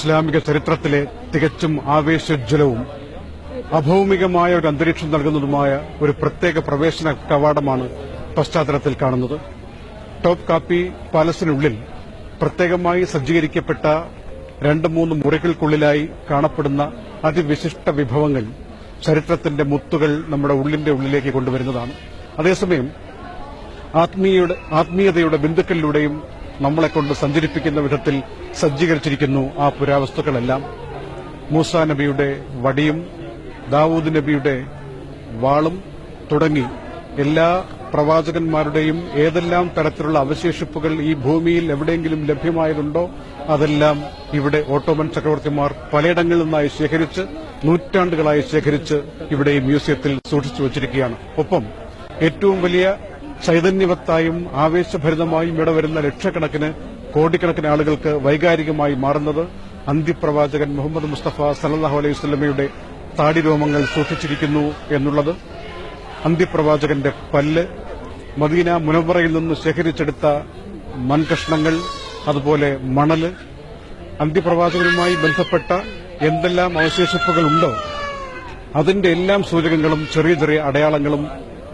ഇസ്ലാമിക ചരിത്രത്തിലെ തികച്ചും ആവേശോജ്വലവും അഭൌമികമായ ഒരു അന്തരീക്ഷം നൽകുന്നതുമായ ഒരു പ്രത്യേക പ്രവേശന കവാടമാണ് പശ്ചാത്തലത്തിൽ കാണുന്നത്. ടോപ്പ് കാപ്പി പാലസിനുള്ളിൽ പ്രത്യേകമായി സജ്ജീകരിക്കപ്പെട്ട രണ്ട് മൂന്ന് മുറികൾക്കുള്ളിലായി കാണപ്പെടുന്ന അതിവിശിഷ്ട വിഭവങ്ങൾ ചരിത്രത്തിന്റെ മുത്തുകൾ നമ്മുടെ ഉള്ളിന്റെ ഉള്ളിലേക്ക് കൊണ്ടുവരുന്നതാണ്. അതേസമയം ആത്മീയതയുടെ ബിന്ദുക്കളിലൂടെയും നമ്മളെ കൊണ്ട് സഞ്ചരിപ്പിക്കുന്ന വിധത്തിൽ സജ്ജീകരിച്ചിരിക്കുന്നു ആ പുരാവസ്തുക്കളെല്ലാം. മൂസ നബിയുടെ വടിയും ദാവൂദ് നബിയുടെ വാളും തുടങ്ങി എല്ലാ പ്രവാചകന്മാരുടെയും ഏതെല്ലാം തരത്തിലുള്ള അവശേഷിപ്പുകൾ ഈ ഭൂമിയിൽ എവിടെയെങ്കിലും ലഭ്യമായതുണ്ടോ അതെല്ലാം ഇവിടെ ഓട്ടോമൻ ചക്രവർത്തിമാർ പലയിടങ്ങളിൽ നിന്നായി ശേഖരിച്ച് നൂറ്റാണ്ടുകളായി ശേഖരിച്ച് ഇവിടെ ഈ മ്യൂസിയത്തിൽ സൂക്ഷിച്ചു വച്ചിരിക്കുകയാണ്. ഒപ്പം ഏറ്റവും വലിയ ചൈതന്യവത്തായും ആവേശഭരിതമായും ഇവിടെ വരുന്ന ലക്ഷക്കണക്കിന് കോടിക്കണക്കിന് ആളുകൾക്ക് വൈകാരികമായി മാറുന്നത് അന്ത്യപ്രവാചകൻ മുഹമ്മദ് മുസ്തഫ സലല്ലാഹു അലൈഹി സ്വലമയുടെ താടിരോമങ്ങൾ സൂക്ഷിച്ചിരിക്കുന്നു എന്നുള്ളത് അന്ത്യപ്രവാചകന്റെ പല്ല് മദീന മുനവറയിൽ നിന്ന് ശേഖരിച്ചെടുത്ത മൺകഷ്ണങ്ങൾ അതുപോലെ മണൽ. അന്ത്യപ്രവാചകനുമായി ബന്ധപ്പെട്ട എന്തെല്ലാം അവശേഷിപ്പുകളുണ്ടോ അതിന്റെ എല്ലാം സൂചകങ്ങളും ചെറിയ ചെറിയ അടയാളങ്ങളും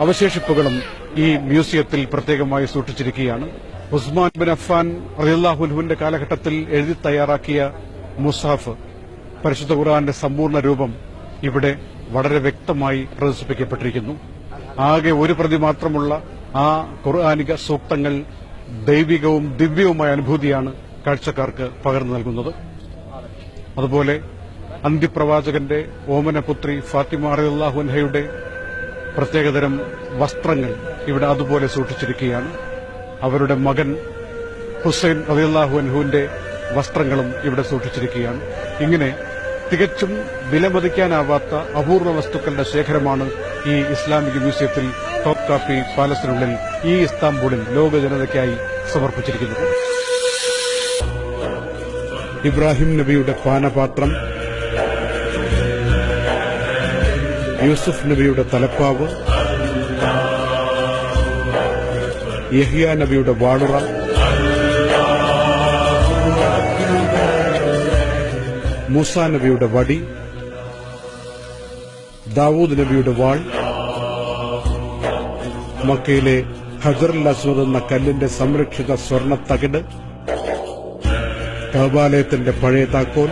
അവശേഷിപ്പുകളും ഈ മ്യൂസിയത്തിൽ പ്രത്യേകമായി സൂക്ഷിച്ചിരിക്കുകയാണ്. ഉസ്മാൻ ബിൻ അഫ്ഫാൻ റലിയാഹുൽഹുവിന്റെ കാലഘട്ടത്തിൽ എഴുതി തയ്യാറാക്കിയ മുസാഫ് പരിശുദ്ധ ഖുർആന്റെ സമ്പൂർണ രൂപം ഇവിടെ വളരെ വ്യക്തമായി പ്രദർശിപ്പിക്കപ്പെട്ടിരിക്കുന്നു. ആകെ ഒരു പ്രതി മാത്രമുള്ള ആ ഖുർആാനിക സൂക്തങ്ങൾ ദൈവികവും ദിവ്യവുമായ അനുഭൂതിയാണ് കാഴ്ചക്കാർക്ക് പകർന്നു നൽകുന്നത്. അതുപോലെ അന്ത്യപ്രവാചകന്റെ ഓമനപുത്രി ഫാത്തിമ അറിയാഹുൻഹയുടെ പ്രത്യേകതരം വസ്ത്രങ്ങൾ ഇവിടെ അതുപോലെ സൂക്ഷിച്ചിരിക്കുകയാണ്. അവരുടെ മകൻ ഹുസൈൻ റബിയുല്ലാഹു അൻഹുവിന്റെ വസ്ത്രങ്ങളും ഇവിടെ സൂക്ഷിച്ചിരിക്കുകയാണ്. ഇങ്ങനെ തികച്ചും വിലമതിക്കാനാവാത്ത അപൂർവ വസ്തുക്കളുടെ ശേഖരമാണ് ഈ ഇസ്ലാമിക് മ്യൂസിയത്തിൽ ടോപ്പ് കാപ്പി പാലസിനുള്ളിൽ ഈ ഇസ്താംബൂളിൽ ലോക ജനതയ്ക്കായി സമർപ്പിച്ചിരിക്കുന്നത്. ഇബ്രാഹിം നബിയുടെ പാനപാത്രം യൂസുഫ് നബിയുടെ തലപ്പാവ് യഹിയ നബിയുടെ വാളുറ. മൂസ നബിയുടെ വടി. ദാവൂദ് നബിയുടെ വാൾ. മക്കയിലെ ഹജറുൽ അസ്വദ് എന്ന കല്ലിന്റെ സംരക്ഷിത സ്വർണ തകിട്. കബാലയത്തിന്റെ പഴയ താക്കോൽ.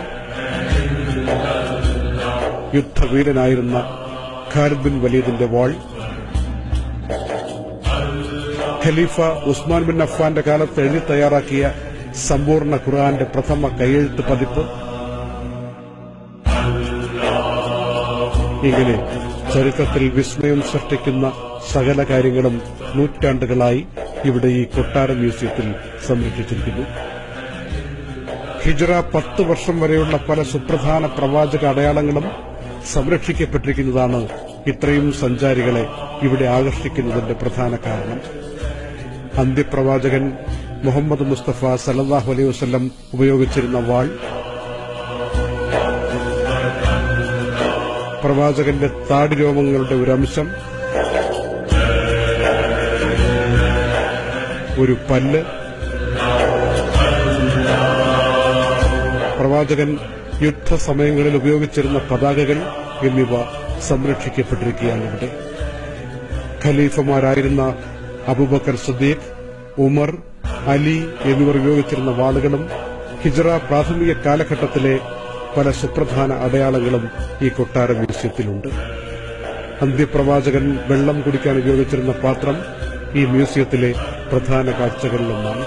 യുദ്ധവീരനായിരുന്ന ഖാലിദ് ബിൻ വലീദിന്റെ വാൾ. ഖലീഫ ഉസ്മാൻ ബിൻ അഫ്ഫാന്റെ കാലത്ത് എഴുതി തയ്യാറാക്കിയ സമ്പൂർണ ഖുർആന്റെ പ്രഥമ കയ്യെഴുത്ത് പതിപ്പ്. ഇങ്ങനെ ചരിത്രത്തിൽ വിസ്മയം സൃഷ്ടിക്കുന്ന സകല കാര്യങ്ങളും നൂറ്റാണ്ടുകളായി ഇവിടെ ഈ കൊട്ടാര മ്യൂസിയത്തിൽ സംരക്ഷിച്ചിരിക്കുന്നു. ഹിജറ പത്ത് വർഷം വരെയുള്ള പല സുപ്രധാന പ്രവാചക അടയാളങ്ങളും സംരക്ഷിക്കപ്പെട്ടിരിക്കുന്നതാണ് ഇത്രയും സഞ്ചാരികളെ ഇവിടെ ആകർഷിക്കുന്നതിന്റെ പ്രധാന കാരണം. അന്ത്യപ്രവാചകൻ മുഹമ്മദ് മുസ്തഫ സലല്ലാഹു അലൈഹി വസ്ലം ഉപയോഗിച്ചിരുന്ന വാൾ. പ്രവാചകന്റെ താടിരോമങ്ങളുടെ ഒരു അംശം ഒരു പല്ല്. പ്രവാചകൻ യുദ്ധസമയങ്ങളിൽ ഉപയോഗിച്ചിരുന്ന പതാകകൾ എന്നിവ സംരക്ഷിക്കപ്പെട്ടിരിക്കുകയാണ് ഇവിടെ. ഖലീഫമാരായിരുന്ന അബൂബക്കർ സദ്ദീഖ് ഉമർ അലി എന്നിവർ ഉപയോഗിച്ചിരുന്ന വാളുകളും ഹിജറ പ്രാഥമിക കാലഘട്ടത്തിലെ പല സുപ്രധാന അടയാളങ്ങളും ഈ കൊട്ടാര മ്യൂസിയത്തിലുണ്ട്. അന്ത്യപ്രവാചകൻ വെള്ളം കുടിക്കാൻ ഉപയോഗിച്ചിരുന്ന പാത്രം ഈ മ്യൂസിയത്തിലെ പ്രധാന കാഴ്ചകളിലൊന്നാണ്.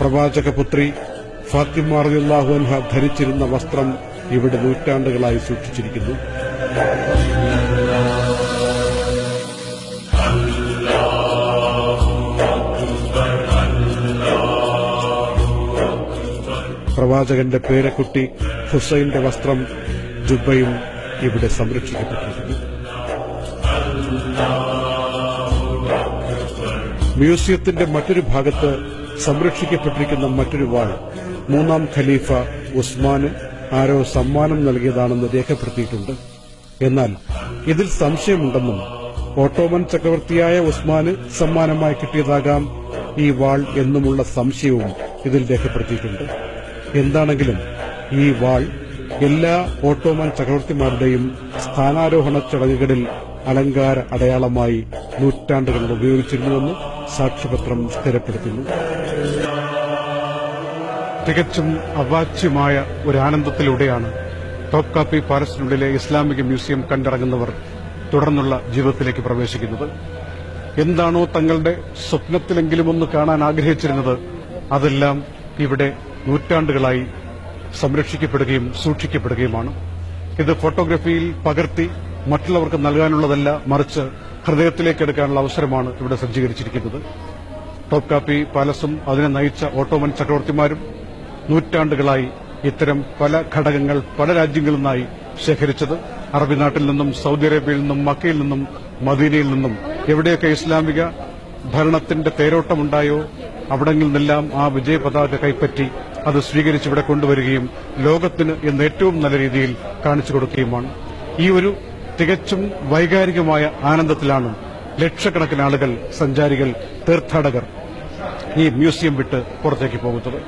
പ്രവാചകപുത്രി ഫാത്തിമ റളിയല്ലാഹു ധരിച്ചിരുന്ന വസ്ത്രം ഇവിടെ നൂറ്റാണ്ടുകളായി സൂക്ഷിച്ചിരിക്കുന്നു. പ്രവാചകന്റെ പേരക്കുട്ടി ഹുസൈന്റെ വസ്ത്രം ജുബയും ഇവിടെ സംരക്ഷിക്കപ്പെട്ടിരിക്കുന്നു. മ്യൂസിയത്തിന്റെ മറ്റൊരു ഭാഗത്ത് സംരക്ഷിക്കപ്പെട്ടിരിക്കുന്ന മറ്റൊരു വാൾ മൂന്നാം ഖലീഫ ഉസ്മാന് ആരോ സമ്മാനം നൽകിയതാണെന്ന് രേഖപ്പെടുത്തിയിട്ടുണ്ട്. എന്നാൽ ഇതിൽ സംശയമുണ്ടെന്നും ഓട്ടോമൻ ചക്രവർത്തിയായ ഉസ്മാന് സമ്മാനമായി കിട്ടിയതാകാം ഈ വാൾ എന്നുമുള്ള സംശയവും ഇതിൽ രേഖപ്പെടുത്തിയിട്ടുണ്ട്. എന്താണെങ്കിലും ഈ വാൾ എല്ലാ ഓട്ടോമൻ ചക്രവർത്തിമാരുടെയും സ്ഥാനാരോഹണ ചടങ്ങുകളിൽ അലങ്കാര അടയാളമായി നൂറ്റാണ്ടുകൾ ഉപയോഗിച്ചിരുന്നുവെന്ന് സാക്ഷ്യപത്രം സ്ഥിരപ്പെടുത്തുന്നു. തികച്ചും അവാച്യമായ ഒരു ആനന്ദത്തിലൂടെയാണ് ടോപ്പ് കാപ്പി പാലസിനുള്ളിലെ ഇസ്ലാമിക മ്യൂസിയം കണ്ടിറങ്ങുന്നവർ തുടർന്നുള്ള ജീവിതത്തിലേക്ക് പ്രവേശിക്കുന്നത്. എന്താണോ തങ്ങളുടെ സ്വപ്നത്തിലെങ്കിലും ഒന്ന് കാണാൻ ആഗ്രഹിച്ചിരുന്നത് അതെല്ലാം ഇവിടെ നൂറ്റാണ്ടുകളായി സംരക്ഷിക്കപ്പെടുകയും സൂക്ഷിക്കപ്പെടുകയുമാണ്. ഇത് ഫോട്ടോഗ്രഫിയിൽ പകർത്തി മറ്റുള്ളവർക്ക് നൽകാനുള്ളതല്ല മറിച്ച് ഹൃദയത്തിലേക്ക് എടുക്കാനുള്ള അവസരമാണ് ഇവിടെ സജ്ജീകരിച്ചിരിക്കുന്നത്. ടോപ്പ് കാപ്പി പാലസും അതിനെ നയിച്ച ഓട്ടോമൻ ചക്രവർത്തിമാരും നൂറ്റാണ്ടുകളായി ഇത്തരം പല ഘടകങ്ങൾ പല രാജ്യങ്ങളിൽ നിന്നായി ശേഖരിച്ചത്. അറബി നാട്ടിൽ നിന്നും സൗദി അറേബ്യയിൽ നിന്നും മക്കയിൽ നിന്നും മദീനയിൽ നിന്നും എവിടെയൊക്കെ ഇസ്ലാമിക ഭരണത്തിന്റെ തേരോട്ടമുണ്ടായോ അവിടങ്ങളിൽ നിന്നെല്ലാം ആ വിജയപതാക കൈപ്പറ്റി അത് സ്വീകരിച്ച് ഇവിടെ കൊണ്ടുവരികയും ലോകത്തിന് ഇന്ന് ഏറ്റവും നല്ല രീതിയിൽ കാണിച്ചു കൊടുക്കുകയുമാണ്. ഈ ഒരു തികച്ചും വൈകാരികമായ ആനന്ദത്തിലാണ് ലക്ഷക്കണക്കിന് ആളുകൾ സഞ്ചാരികൾ തീർത്ഥാടകർ ഈ മ്യൂസിയം വിട്ട് പുറത്തേക്ക് പോകുന്നത്.